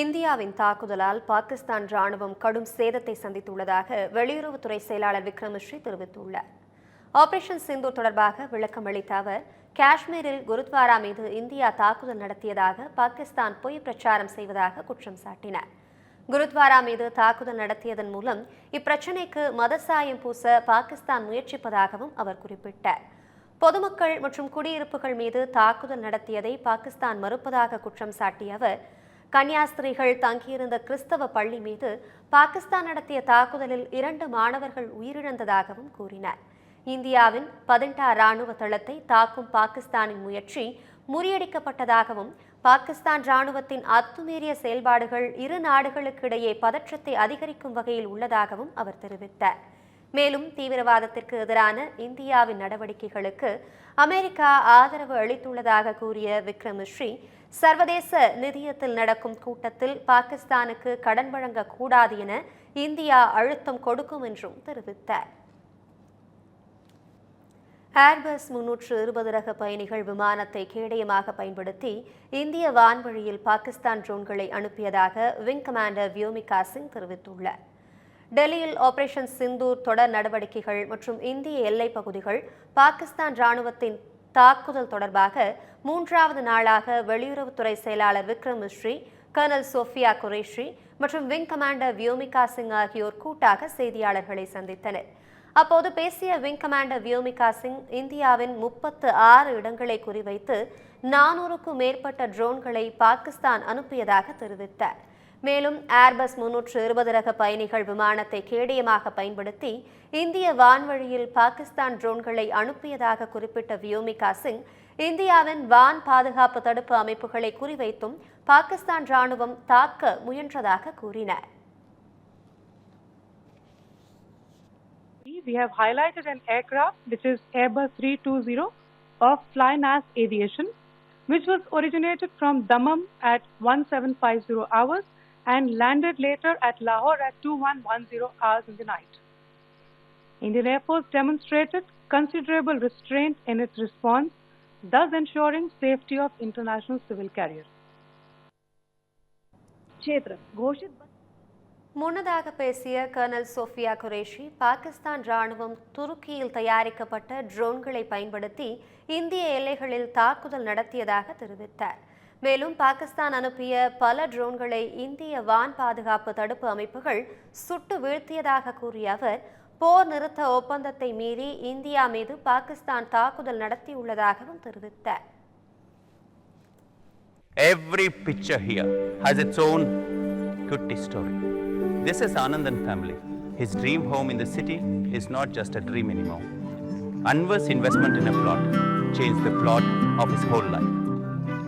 இந்தியாவின் தாக்குதலால் பாகிஸ்தான் ராணுவம் கடும் சேதத்தை சந்தித்துள்ளதாக வெளியுறவுத்துறை செயலாளர் விக்ரமஸ்ரீ தெரிவித்துள்ளார். ஆபரேஷன் சிந்து தொடர்பாக விளக்கம் அளித்த அவர் காஷ்மீரில் குருத்வாரா மீது இந்தியா தாக்குதல் நடத்தியதாக பாகிஸ்தான் பொய் பிரச்சாரம் செய்வதாக குற்றம் சாட்டினார். குருத்வாரா மீது தாக்குதல் நடத்தியதன் மூலம் இப்பிரச்சினைக்கு மதசாயம் பூச பாகிஸ்தான் முயற்சிப்பதாகவும் அவர் குறிப்பிட்டார். பொதுமக்கள் மற்றும் குடியிருப்புகள் மீது தாக்குதல் நடத்தியதை பாகிஸ்தான் மறுப்பதாக குற்றம் சாட்டிய அவர் கன்னியாஸ்திரிகள் தங்கியிருந்த கிறிஸ்தவ பள்ளி மீது பாகிஸ்தான் நடத்திய தாக்குதலில் இரண்டு மாணவர்கள் உயிரிழந்ததாகவும் கூறினார். இந்தியாவின் பதின்டா ராணுவ தளத்தை தாக்கும் பாகிஸ்தானின் முயற்சி முறியடிக்கப்பட்டதாகவும் பாகிஸ்தான் ராணுவத்தின் அத்துமீறிய செயல்பாடுகள் இரு நாடுகளுக்கிடையே பதற்றத்தை அதிகரிக்கும் வகையில் உள்ளதாகவும் அவர் தெரிவித்தார். மேலும் தீவிரவாதத்திற்கு எதிரான இந்தியாவின் நடவடிக்கைகளுக்கு அமெரிக்கா ஆதரவு அளித்துள்ளதாக கூறிய விக்ரமஸ்ரீ சர்வதேச நிதியத்தில் நடக்கும் கூட்டத்தில் பாகிஸ்தானுக்கு கடன் வழங்கக்கூடாது என இந்தியா அழுத்தம் கொடுக்கும் என்றும் தெரிவித்தார். ஏர்பஸ் முன்னூற்று இருபது ரக பயணிகள் விமானத்தை கேடயமாக பயன்படுத்தி இந்திய வான்வழியில் பாகிஸ்தான் ட்ரோன்களை அனுப்பியதாக விங் கமாண்டர் வியோமிகா சிங் தெரிவித்துள்ளார். டெல்லியில் ஆபரேஷன் சிந்தூர் தொடர் நடவடிக்கைகள் மற்றும் இந்திய எல்லைப் பகுதிகள் பாகிஸ்தான் ராணுவத்தின் தாக்குதல் தொடர்பாக மூன்றாவது நாளாக வெளியுறவுத்துறை செயலாளர் விக்ரம் மிஸ்ரி கர்னல் சோஃபியா குரேஷி மற்றும் விங் கமாண்டர் வியோமிகா சிங் ஆகியோர் கூட்டாக செய்தியாளர்களை சந்தித்தனர். அப்போது பேசிய விங் கமாண்டர் வியோமிகா சிங் இந்தியாவின் முப்பத்து ஆறு இடங்களை குறிவைத்து நானூறுக்கும் மேற்பட்ட ட்ரோன்களை பாகிஸ்தான் அனுப்பியதாக தெரிவித்தார். மேலும் ஏர்பஸ் முன்னூற்று இருபது ரக பயணிகள் விமானத்தை கேடயமாக பயன்படுத்தி இந்திய வான்வழியில் பாகிஸ்தான் ட்ரோன்களை அனுப்பியதாக குறிப்பிட்ட வியோமிகா சிங் இந்தியாவின் வான் பாதுகாப்பு தடுப்பு அமைப்புகளை குறிவைத்தும் பாகிஸ்தான் ராணுவம் தாக்க முயன்றதாக கூறினார். We have highlighted an aircraft which is Airbus 320 of Flynas Aviation, which was originated from Dammam at 1750 hours and landed later at Lahore at 2110 hours in the night. Indian Air Force demonstrated considerable restraint in its response, thus ensuring safety of international civil carriers. Chetra, Ghoshit முன்னதாக பேசிய kernel Sofia Qureshi Pakistan ராணுவம் துருக்கியில் தயாரிக்கப்பட்ட ட்ரோன்களை பயன்படுத்தி இந்திய எல்லைகளில் தாக்குதல் நடத்தியதாக தெரிவித்தார் மேலும் பாகிஸ்தான் அனுப்பிய பல ட்ரோன்களை இந்திய வான் பாதுகாப்பு தடுப்பு அமைப்புகள் சுட்டு வீழ்த்தியதாக கூறிய அவர் போர் நிறுத்த ஒப்பந்தத்தை மீறி இந்தியா மீது பாகிஸ்தான் தாக்குதல் நடத்தியுள்ளதாகவும் தெரிவித்தார் Every picture here has its own cutie story. This is Anandan family. His dream home in the city is not just a dream anymore. Anwar's investment in a plot changed the plot of his whole life.